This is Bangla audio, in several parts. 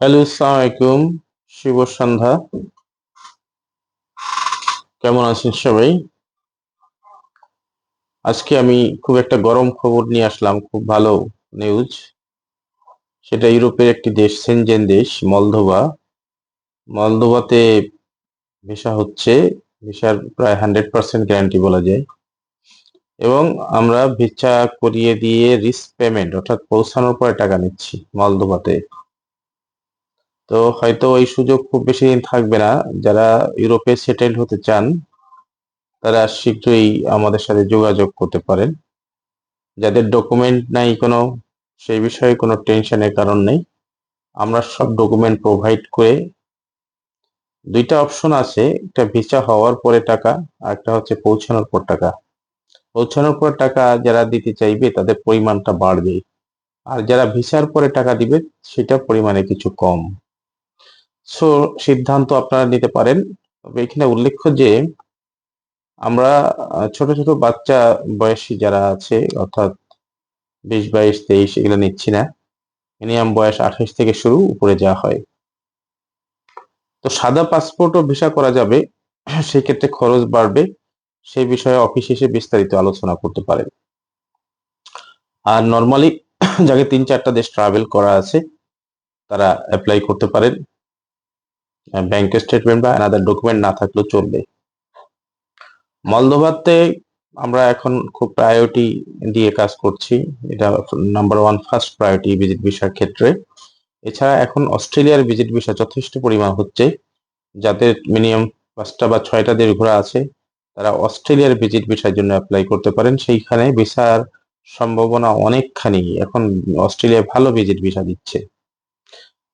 হ্যালো আলাইকুম। শুভ সন্ধ্যা। কেমন আছেন সবাই? আজকে আমি খুব একটা গরম খবর নিয়ে আসলাম, খুব ভালো নিউজ সেটা ইউরোপের একটি দেশ, সেনজেন দেশ, মলদোভা। মলদোভাতে ভিসা হচ্ছে, ভিসার প্রায় হান্ড্রেড পার্সেন্ট গ্যারান্টি বলা যায়। এবং আমরা ভিসা করিয়ে দিয়ে রিস্ক পেমেন্ট অর্থাৎ পৌঁছানোর পরে টাকা নিচ্ছি মলদোভাতে। তো হয়তো ওই সুযোগ খুব বেশি দিন থাকবে না। যারা ইউরোপে সেটেল হতে চান, তারা শীঘ্রই আমাদের সাথে যোগাযোগ করতে পারেন। যাদের ডকুমেন্ট নাই কোনো, সেই বিষয়ে কোনো টেনশনের কারণ নেই। আমরা সব ডকুমেন্ট প্রোভাইড করে দুইটা অপশন আছে, একটা ভিসা হওয়ার পরে টাকা, আর একটা হচ্ছে পৌঁছানোর পর টাকা। পৌঁছানোর পর টাকা যারা দিতে চাইবে, তাদের পরিমাণটা বাড়বে। আর যারা ভিসার পরে টাকা দিবে সেটা পরিমাণে কিছু কম। সো সিদ্ধান্ত আপনারা নিতে পারেন। তবে এখানে উল্লেখ্য যে, আমরা ছোট ছোট বাচ্চা বয়সী যারা আছে, অর্থাৎ বিশ, বাইশ, তেইশ, এগুলো নিচ্ছি না। মিনিমাম বয়স আঠাশ থেকে শুরু, উপরে যাওয়া হয়। তো সাদা পাসপোর্টও ভিসা করা যাবে, সেই ক্ষেত্রে খরচ বাড়বে। সেই বিষয়ে অফিস এসে বিস্তারিত আলোচনা করতে পারেন। আর নর্মালি যাকে তিন, চারটা দেশ ট্রাভেল করা আছে, তারা অ্যাপ্লাই করতে পারেন। ব্যাংক স্টেটমেন্ট বা অ্যানাদার ডকুমেন্ট না থাকলেও চলবে। মলদোভাতে আমরা এখন খুব প্রায়োরিটি দিয়ে কাজ করছি। এটা number one first priority visit ভিসার ক্ষেত্রে। এছাড়া এখন অস্ট্রেলিয়ার ভিজিট ভিসা যথেষ্ট পরিমাণ হচ্ছে। যাদের মিনিমাম পাঁচটা বা ছয়টা দেশ ঘোরা আছে, তারা অস্ট্রেলিয়ার ভিজিট ভিসার জন্য অ্যাপ্লাই করতে পারেন। সেইখানে ভিসার সম্ভাবনা অনেকখানি। এখন অস্ট্রেলিয়া ভালো ভিজিট ভিসা দিচ্ছে।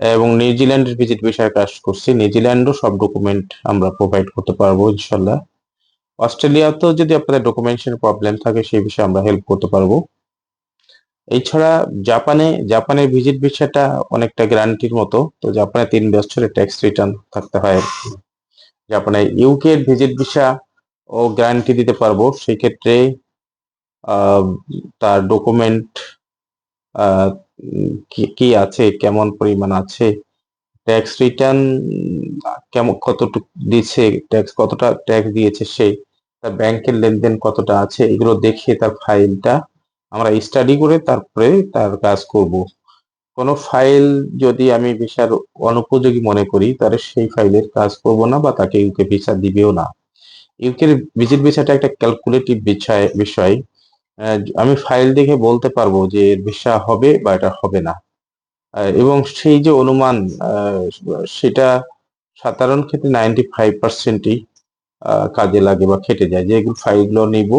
এবং নিউজিল্যান্ডের ভিজিট ভিসার কাজ করছি। নিউজিল্যান্ডও সব ডকুমেন্ট আমরা প্রোভাইড করতে পারব ইনশাল্লাহ। অস্ট্রেলিয়াতেও যদি আপনাদের ডকুমেন্টেশন প্রবলেম থাকে, সেই বিষয়ে আমরা হেল্প করতে পারব। এছাড়া জাপানে, জাপানের ভিজিট ভিসাটা অনেকটা গ্যারান্টির মতো। তো জাপানে তিন বছরের ট্যাক্স রিটার্ন থাকতে হয়। জাপানে ইউকে এর ভিজিট ভিসা ও গ্যারান্টি দিতে পারব। সেই ক্ষেত্রে তার ডকুমেন্ট কি আছে, কেমন পরিমাণ আছে? ট্যাক্স রিটার্ন কেমন, কতটুকু দিচ্ছে ট্যাক্স কতটা ট্যাক্স দিয়েছে সে, তার ব্যাংকের লেনদেন কতটা আছে, এগুলো দেখে তার ফাইলটা আমরা স্টাডি করে তারপরে তার কাজ করব। কোনো ফাইল যদি আমি ভিসার অনুপযোগী মনে করি, তাহলে সেই ফাইলের কাজ করব না বা তাকে ইউকে ভিসা দিবেও না। ইউকের ভিজিট ভিসাটা একটা ক্যালকুলেটিভ বিষয় বিষয়। আমি ফাইল দেখে বলতে পারব যে এর ভিসা হবে বা এটা হবে না। এবং সেই যে অনুমান সেটা সাধারণ ক্ষেত্রে নাইনটি ফাইভ পার্সেন্টই কাজে লাগে বা খেটে যায়। যেগুলো ফাইলগুলো নিব,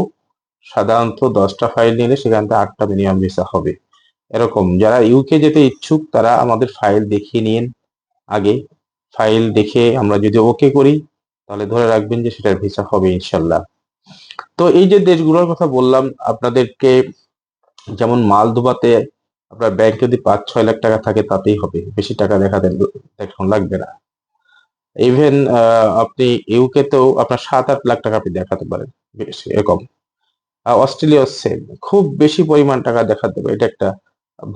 সাধারণত দশটা ফাইল নিলে সেখান থেকে আটটা মিনিমাম ভিসা হবে। এরকম যারা ইউকে যেতে ইচ্ছুক, তারা আমাদের ফাইল দেখিয়ে নিন আগে। ফাইল দেখে আমরা যদি ওকে করি, তাহলে ধরে রাখবেন যে সেটার ভিসা হবে ইনশাল্লাহ। তো এই যে দেশগুলোর কথা বললাম, আপনাদেরকে যেমন মালদোবাতে আপনার ব্যাংক যদি পাঁচ, ছয় লাখ টাকা থাকে তাতেই হবে। বেশি টাকা দেখাতে দেখানো লাগবে না। ইভেন আপনি ইউকে তেও আপনার সাত, আট লাখ টাকা আপনি দেখাতে পারেন, বেশ, এরকম। আর অস্ট্রেলিয়া সেম খুব বেশি পরিমাণ টাকা দেখাতে হবে, এটা একটা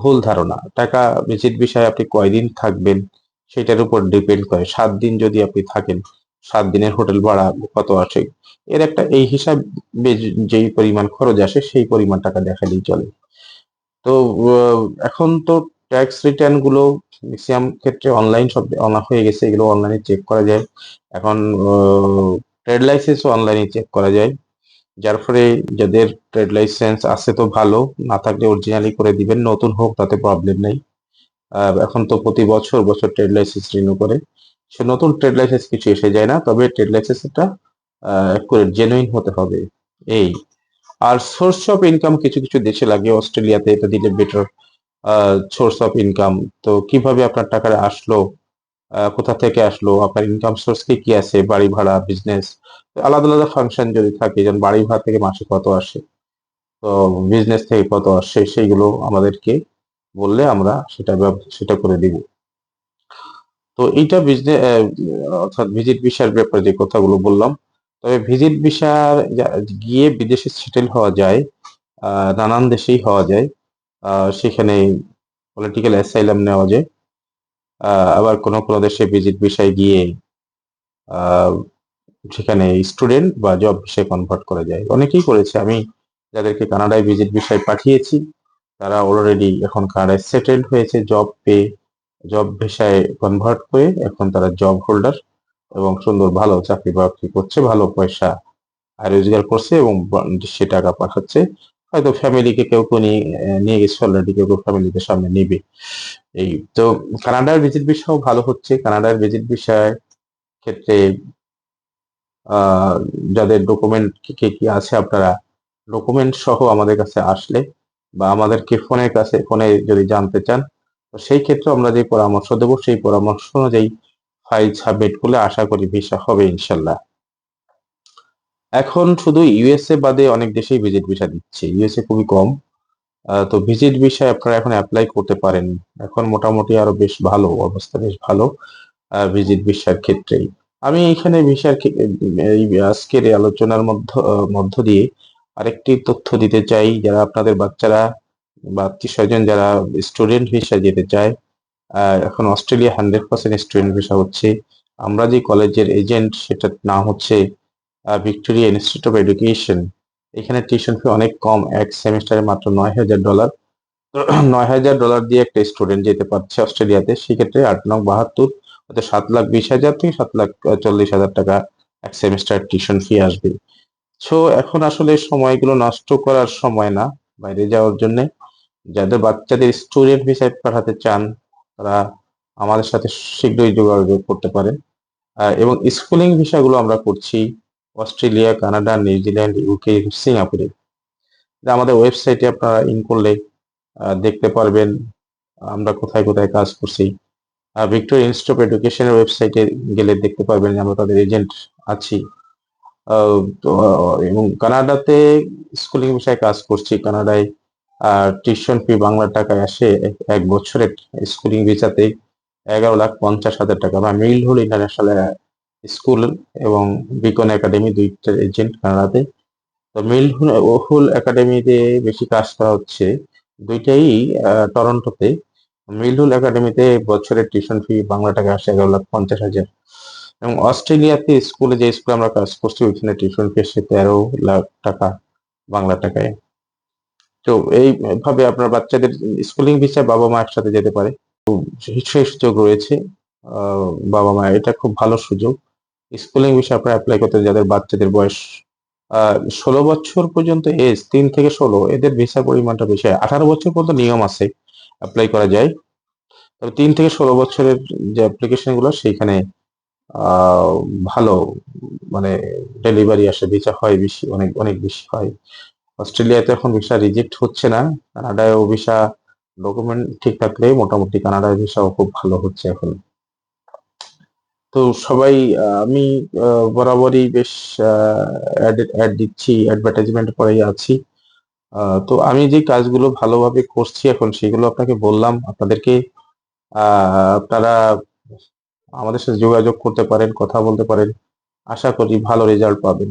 ভুল ধারণা। টাকা ভিজিট বিষয়ে আপনি কয়দিন থাকবেন, সেটার উপর ডিপেন্ড করে। সাত দিন যদি আপনি থাকেন সাত দিনের হোটেল ভাড়া কত আসে এর একটা এই হিসাবে যেই পরিমাণ খরচ আসে, সেই পরিমাণ টাকা দেখালেই চলে। তো এখন তো ট্যাক্স রিটার্নগুলো ম্যাক্সিমাম ক্ষেত্রে অনলাইন সব হয়ে গেছে, এগুলো অনলাইনে চেক করা যায়। এখন ট্রেড লাইসেন্সও অনলাইনে চেক করা যায়। যার ফলে যাদের ট্রেড লাইসেন্স আছে তো ভালো, না থাকলে অরিজিনালি করে দিবেন, নতুন হোক তাতে প্রবলেম নেই। এখন তো প্রতি বছর বছর ট্রেড লাইসেন্স রিনিউ করে। সে নতুন ট্রেড লাইসেন্স কিছু এসে যায় না, তবে ট্রেড লাইসেন্সটা জেনুইন হতে হবে। এই, আর সোর্স অফ ইনকাম কিছু কিছু দেশে লাগে, অস্ট্রেলিয়াতে এটা দিলে বেটার সোর্স অফ ইনকাম তো কীভাবে আপনার টাকাটা আসলো কোথা থেকে আসলো, আপনার ইনকাম সোর্স কি কি আছে, বাড়ি ভাড়া বিজনেস আলাদা আলাদা ফাংশন যদি থাকে, যেমন বাড়ি ভাড়া থেকে মাসে কত আসে, তো বিজনেস থেকে কত আসে, সেইগুলো আমাদেরকে বললে আমরা সেটা সেটা করে দিব। তো এইটা বিজনেস অর্থাৎ ভিজিট ভিসার ব্যাপারে যে কথাগুলো বললাম, তবে ভিজিট ভিসার গিয়ে বিদেশে সেটেল হওয়া যায় নানান দেশেই হওয়া যায় সেখানে পলিটিক্যাল অ্যাসাইলাম নেওয়া যায় আবার কোনো কোনো দেশে ভিজিট বিষয় গিয়ে সেখানে স্টুডেন্ট বা জব বিষয়ে কনভার্ট করা যায়। অনেকেই করেছে, আমি যাদেরকে কানাডায় ভিজিট বিষয় পাঠিয়েছি, তারা অলরেডি এখন কানাডায় সেটেলড হয়েছে জব পেয়ে জব ভিসায় কনভার্ট হয়ে এখন তারা জব হোল্ডার এবং সুন্দর ভালো চাকরি বাকরি করছে, ভালো পয়সা রোজগার করছে এবং সে টাকা পাঠাচ্ছে। হয়তো ফ্যামিলিকে কেউ কেউ নিয়ে গেছে অলরেডি কেউ কেউ ফ্যামিলিকে সামনে নিবে। এই তো কানাডার ভিজিট ভিসাও ভালো হচ্ছে। কানাডার ভিজিট ভিসায় ক্ষেত্রে যাদের ডকুমেন্ট কে, কি আছে আপনারা ডকুমেন্ট সহ আমাদের কাছে আসলে বা আমাদেরকে ফোনের কাছে, ফোনে যদি জানতে চান তো সেই ক্ষেত্রে আমরা যে পরামর্শ দেবো, সেই পরামর্শ অনুযায়ী ফাইল সাবমিট করলে আশা করি ভিসা হবে ইনশাল্লাহ। এখন শুধু ইউএসএ বাদে অনেক দেশেই ভিজিট ভিসা দিচ্ছে। ইউএসএ খুবই কম। তো ভিজিট ভিসায় আপনারা এখন অ্যাপ্লাই করতে পারেন। এখন মোটামুটি আরও বেশ ভালো, অবস্থা বেশ ভালো ভিজিট ভিসার ক্ষেত্রেই। আমি এখানে ভিসার আজকের আলোচনার মধ্য মধ্য দিয়ে আরেকটি তথ্য দিতে চাই। যারা আপনাদের বাচ্চারা বা আত্মীয় স্বজন যারা স্টুডেন্ট ভিসা যেতে চায় এখন Australia hundred percent student visa হচ্ছে। আমরা যে কলেজের এজেন্ট সেটার নাম হচ্ছে ভিক্টোরিয়া ইনস্টিটিউট অফ এডুকেশন এখানে টিউশন ফি অনেক কম, এক সেমিস্টারে মাত্র নয় হাজার ডলার নয় হাজার ডলার দিয়ে একটা স্টুডেন্ট যেতে পারছে অস্ট্রেলিয়াতে, সেক্ষেত্রে আট নং বাহাত্তর অর্থাৎ সাত লাখ বিশ হাজার থেকে সাত লাখ চল্লিশ হাজার টাকা এক সেমিস্টার টিউশন ফি আসবে। সো এখন আসলে সময়গুলো নষ্ট করার সময় না, বাইরে যাওয়ার জন্য। যাদের বাচ্চাদের স্টুডেন্ট ভিসায় পাঠাতে চান, তারা আমাদের সাথে শীঘ্রই যোগাযোগ করতে পারেন। এবং স্কুলিং ভিসাগুলো আমরা করছি অস্ট্রেলিয়া, কানাডা, নিউজিল্যান্ড ইউকে সিঙ্গাপুরে। আমাদের ওয়েবসাইটে আপনারা ইন করলে দেখতে পারবেন, আমরা কোথায় কোথায় কাজ করছি। ভিক্টোরিয়া ইনস্টিটিউট অফ এডুকেশনের ওয়েবসাইটে গেলে দেখতে পারবেন আমরা তাদের এজেন্ট আছি। এবং কানাডাতে স্কুলিং বিষয়ে কাজ করছি। কানাডায় টিউশন ফি বাংলা টাকায় আসে এক- বছরের স্কুলিং ভিসাতে এগারো লাখ পঞ্চাশ হাজার টাকা। বা মিল হল ইন্টারন্যাশনাল স্কুল এবং বিকন একাডেমি দুইটার এজেন্ট কানাডাতে। তো মিল হুল একাডেমিতে বেশি কাজ করা হচ্ছে। দুইটাই টরন্টোতে মিলহুল একাডেমিতে বছরের টিউশন ফি বাংলা টাকা আসে এগারো লাখ পঞ্চাশ হাজার। এবং অস্ট্রেলিয়াতে স্কুলে যে স্কুলে আমরা কাজ করছি, ওইখানে টিউশন ফি আসে তেরো লাখ টাকা বাংলা টাকায়। তো এইভাবে আপনার বাচ্চাদের স্কুলিং ভিসা বাবা মা একসাথে যেতে পারে। সেই সুযোগ রয়েছে। বাবা মা, এটা খুব ভালো সুযোগ। স্কুলিং ভিসা আপনারা অ্যাপ্লাই করতে যাদের বাচ্চাদের বয়স ষোলো বছর পর্যন্ত এজ তিন থেকে ষোলো, এদের ভিসা পরিমাণটা বেশি হয়। আঠারো বছর পর্যন্ত নিয়ম আছে অ্যাপ্লাই করা যায়। তবে তিন থেকে ষোলো বছরের যে অ্যাপ্লিকেশনগুলো সেইখানে ভালো মানে ডেলিভারি আসে। ভিসা হয় বেশি, অনেক অনেক বেশি হয়। অস্ট্রেলিয়াতে এখন ভিসা রিজেক্ট হচ্ছে না। কানাডায় ও ভিসা ডকুমেন্ট ঠিক থাকলে মোটামুটি কানাডায় ভিসাও খুব ভালো হচ্ছে এখন। তো সবাই আমি বরাবরই বেশ অ্যাড দিচ্ছি অ্যাডভার্টাইজমেন্ট পরেই আছি। তো আমি যে কাজগুলো ভালোভাবে করছি এখন সেগুলো আপনাকে বললাম। আপনাদেরকে আপনারা আমাদের সাথে যোগাযোগ করতে পারেন, কথা বলতে পারেন। আশা করি ভালো রেজাল্ট পাবেন।